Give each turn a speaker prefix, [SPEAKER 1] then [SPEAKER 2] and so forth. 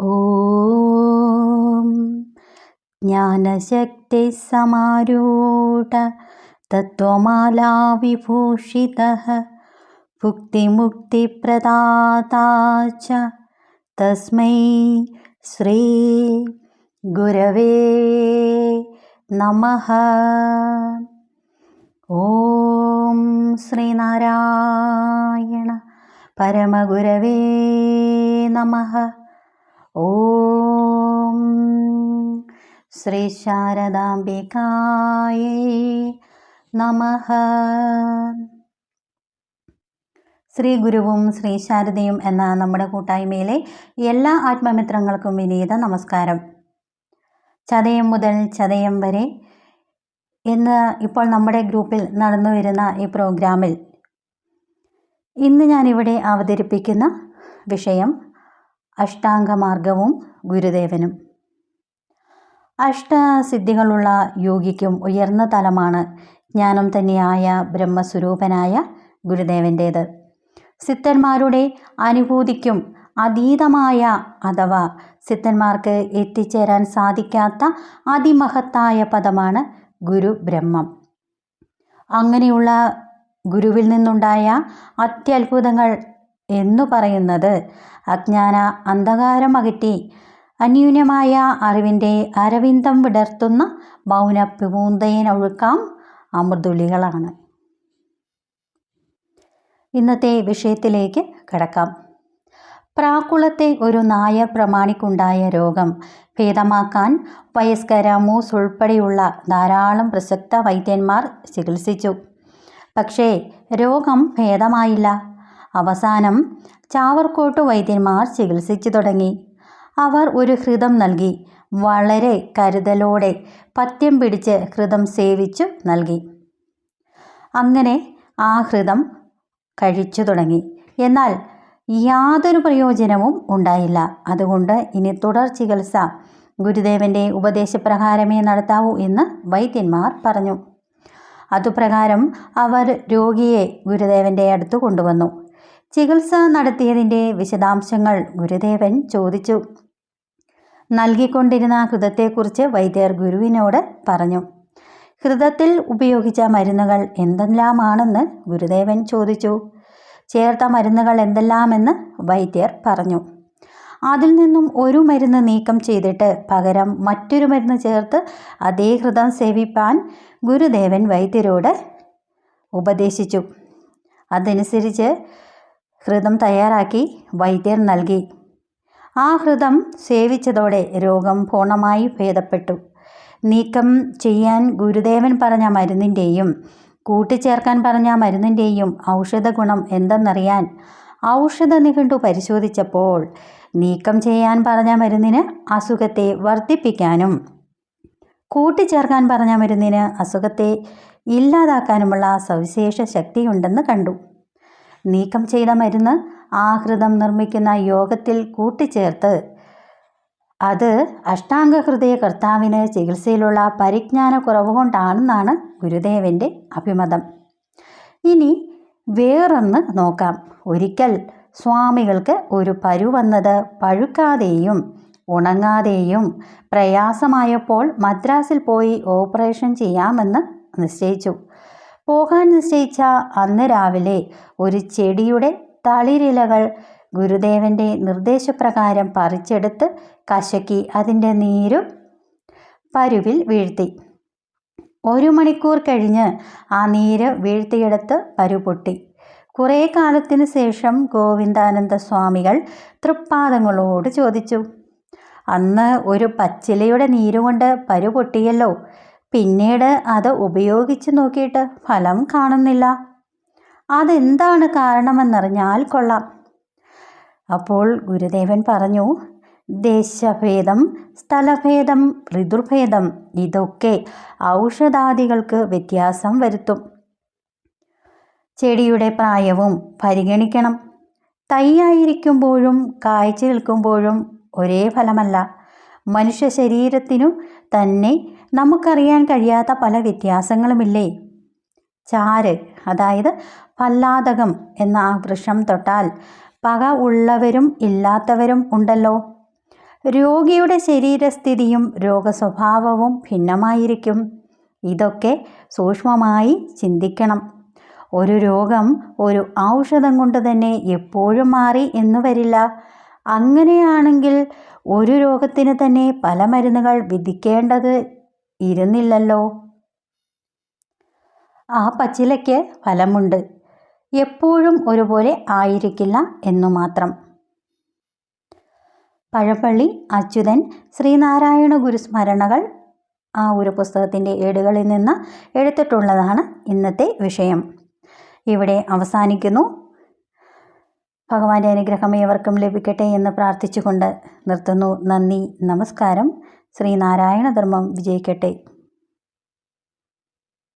[SPEAKER 1] ഓം ജ്ഞാനശക്തി സമാരൂഢ തത്വമാലാവിഭൂഷിത ഭുക്തിമുക്തിപ്രദാതാ ച തസ്മൈ ശ്രീ ഗുരവേ നമ. ഓം ശ്രീനാരായണ പരമഗുരവേ നമ. ഓം ശ്രീ ശാരദാംബികായേ നമ. ശ്രീ ഗുരുവും ശ്രീ ശാരദയും എന്ന നമ്മുടെ കൂട്ടായ്മയിലെ എല്ലാ ആത്മമിത്രങ്ങൾക്കും വിനീത നമസ്കാരം. ചതയം മുതൽ ചതയം വരെ എന്ന് ഇപ്പോൾ നമ്മുടെ ഗ്രൂപ്പിൽ നടന്നു വരുന്ന ഈ പ്രോഗ്രാമിൽ ഇന്ന് ഞാനിവിടെ അവതരിപ്പിക്കുന്ന വിഷയം അഷ്ടാംഗമാർഗവും ഗുരുദേവനും. അഷ്ടസിദ്ധികളുള്ള യോഗിക്കും ഉയർന്ന തലമാണ് ജ്ഞാനം തന്നെയായ ബ്രഹ്മസ്വരൂപനായ ഗുരുദേവന്റേത് സിദ്ധന്മാരുടെ അനുഭൂതിക്കും അതീതമായ അഥവാ സിദ്ധന്മാർക്ക് എത്തിച്ചേരാൻ സാധിക്കാത്ത അതിമഹത്തായ പദമാണ് ഗുരു ബ്രഹ്മം അങ്ങനെയുള്ള ഗുരുവിൽ നിന്നുണ്ടായ അത്യത്ഭുതങ്ങൾ എന്നു പറയുന്നത്. അജ്ഞാന അന്ധകാരം അകറ്റി അന്യൂന്യമായ അറിവിന്റെ അരവിന്ദം വിടർത്തുന്ന മൗന പൂന്തേനൊഴുക്കാം അമൃതുലികളാണ് ഇന്നത്തെ വിഷയത്തിലേക്ക് കടക്കാം. പ്രാക്കുളത്തെ ഒരു നായർ പ്രമാണിക്കുണ്ടായ രോഗം ഭേദമാക്കാൻ വയസ്കര മൂസ് ഉൾപ്പെടെയുള്ള ധാരാളം പ്രസക്ത വൈദ്യന്മാർ ചികിത്സിച്ചു. പക്ഷേ രോഗം ഭേദമായില്ല. അവസാനം ചാവർക്കോട്ട് വൈദ്യന്മാർ ചികിത്സിച്ചു തുടങ്ങി. അവർ ഒരു ഹൃദം നൽകി. വളരെ കരുതലോടെ പത്യം പിടിച്ച് ഹൃദം സേവിച്ചു നൽകി. അങ്ങനെ ആ ഹൃദം കഴിച്ചു തുടങ്ങി. എന്നാൽ യാതൊരു പ്രയോജനവും ഉണ്ടായില്ല. അതുകൊണ്ട് ഇനി തുടർ ചികിത്സ ഗുരുദേവന്റെ ഉപദേശപ്രകാരമേ നടത്താവൂ എന്ന് വൈദ്യന്മാർ പറഞ്ഞു. അതുപ്രകാരം അവർ രോഗിയെ ഗുരുദേവന്റെ അടുത്ത് കൊണ്ടുവന്നു. ചികിത്സ നടത്തിയതിന്റെ വിശദാംശങ്ങൾ ഗുരുദേവൻ ചോദിച്ചു. നൽകിക്കൊണ്ടിരുന്ന ഹൃദത്തെക്കുറിച്ച് വൈദ്യർ ഗുരുവിനോട് പറഞ്ഞു. ഹൃദത്തിൽ ഉപയോഗിച്ച മരുന്നുകൾ എന്തെല്ലാമാണെന്ന് ഗുരുദേവൻ ചോദിച്ചു. ചേർത്ത മരുന്നുകൾ എന്തെല്ലാമെന്ന് വൈദ്യർ പറഞ്ഞു. അതിൽ നിന്നും ഒരു മരുന്ന് നീക്കം ചെയ്തിട്ട് പകരം മറ്റൊരു മരുന്ന് ചേർത്ത് അതേ ഹൃദം സേവിപ്പാൻ ഗുരുദേവൻ വൈദ്യരോട് ഉപദേശിച്ചു. അതനുസരിച്ച് ഹൃദം തയ്യാറാക്കി വൈദ്യർ നൽകി. ആ ഹൃദം സേവിച്ചതോടെ രോഗം പൂർണമായി ഭേദപ്പെട്ടു. നീക്കം ചെയ്യാൻ ഗുരുദേവൻ പറഞ്ഞ മരുന്നിന്റെയും കൂട്ടിച്ചേർക്കാൻ പറഞ്ഞ മരുന്നിന്റെയും ഔഷധ ഗുണം എന്തെന്നറിയാൻ ഔഷധ നിഘണ്ടു പരിശോധിച്ചപ്പോൾ നീക്കം ചെയ്യാൻ പറഞ്ഞ മരുന്നിന് അസുഖത്തെ വർദ്ധിപ്പിക്കാനും കൂട്ടിച്ചേർക്കാൻ പറഞ്ഞ മരുന്നിന് അസുഖത്തെ ഇല്ലാതാക്കാനുമുള്ള സവിശേഷ ശക്തിയുണ്ടെന്ന് കണ്ടു. നീക്കം ചെയ്ത മരുന്ന് ആഹൃതം നിർമ്മിക്കുന്ന യോഗത്തിൽ കൂട്ടിച്ചേർത്ത്. അത് അഷ്ടാംഗ ഹൃദയ കർത്താവിന് ചികിത്സയിലുള്ള പരിജ്ഞാന കുറവ് കൊണ്ടാണെന്നാണ് ഗുരുദേവന്റെ അഭിമതം. ഇനി വേറൊന്ന് നോക്കാം. ഒരിക്കൽ സ്വാമികൾക്ക് ഒരു പരു വന്നത് പഴുക്കാതെയും ഉണങ്ങാതെയും പ്രയാസമായപ്പോൾ മദ്രാസിൽ പോയി ഓപ്പറേഷൻ ചെയ്യാമെന്ന് നിശ്ചയിച്ചു. പോകാൻ നിശ്ചയിച്ച അന്ന് രാവിലെ ഒരു ചെടിയുടെ തളിരിലകൾ ഗുരുദേവന്റെ നിർദ്ദേശപ്രകാരം പറിച്ചെടുത്ത് കശക്കി അതിന്റെ നീരും പരുവിൽ വീഴ്ത്തി. ഒരു മണിക്കൂർ കഴിഞ്ഞ് ആ നീര് വീഴ്ത്തിയെടുത്ത് പരു പൊട്ടി. കുറേ കാലത്തിന് ശേഷം ഗോവിന്ദാനന്ദ സ്വാമികൾ തൃപ്പാദങ്ങളോട് ചോദിച്ചു അന്ന് ഒരു പച്ചിലയുടെ നീരുകൊണ്ട് പരു പൊട്ടിയല്ലോ? പിന്നീട് അത് ഉപയോഗിച്ച് നോക്കിയിട്ട് ഫലം കാണുന്നില്ല. അതെന്താണ് കാരണമെന്നറിഞ്ഞാൽ കൊള്ളാം. അപ്പോൾ ഗുരുദേവൻ പറഞ്ഞു ദേശഭേദം സ്ഥലഭേദം ഋതുർഭേദം ഇതൊക്കെ ഔഷധാദികൾക്ക് വ്യത്യാസം വരുത്തും. ചെടിയുടെ പ്രായവും പരിഗണിക്കണം. തൈയായിരിക്കുമ്പോഴും കാഴ്ച നിൽക്കുമ്പോഴും ഒരേ ഫലമല്ല. മനുഷ്യ ശരീരത്തിനു തന്നെ നമുക്കറിയാൻ കഴിയാത്ത പല വ്യത്യാസങ്ങളുമില്ലേ? ചാര് അതായത് പല്ലാതകം എന്ന ആ വൃക്ഷം തൊട്ടാൽ പക ഉള്ളവരും ഇല്ലാത്തവരും ഉണ്ടല്ലോ. രോഗിയുടെ ശരീരസ്ഥിതിയും രോഗസ്വഭാവവും ഭിന്നമായിരിക്കും. ഇതൊക്കെ സൂക്ഷ്മമായി ചിന്തിക്കണം. ഒരു രോഗം ഒരു ഔഷധം കൊണ്ട് തന്നെ എപ്പോഴും മാറി എന്ന് വരില്ല. അങ്ങനെയാണെങ്കിൽ ഒരു രോഗത്തിന് തന്നെ പല മരുന്നുകൾ വിധിക്കേണ്ടത് ഇരുന്നില്ലല്ലോ. ആ പച്ചിലയ്ക്ക് ഫലമുണ്ട്. എപ്പോഴും ഒരുപോലെ ആയിരിക്കില്ല എന്നു മാത്രം. പഴപ്പള്ളി അച്യുതൻ ശ്രീനാരായണ ഗുരുസ്മരണകൾ ആ ഒരു പുസ്തകത്തിന്റെ ഏടുകളിൽ നിന്ന് എടുത്തിട്ടുള്ളതാണ് ഇന്നത്തെ വിഷയം. ഇവിടെ അവസാനിക്കുന്നു. ഭഗവാന്റെ അനുഗ്രഹം ഏവർക്കും ലഭിക്കട്ടെ എന്ന് പ്രാർത്ഥിച്ചുകൊണ്ട് നിർത്തുന്നു. നന്ദി. നമസ്കാരം. ശ്രീനാരായണധർമ്മം വിജയിക്കട്ടെ.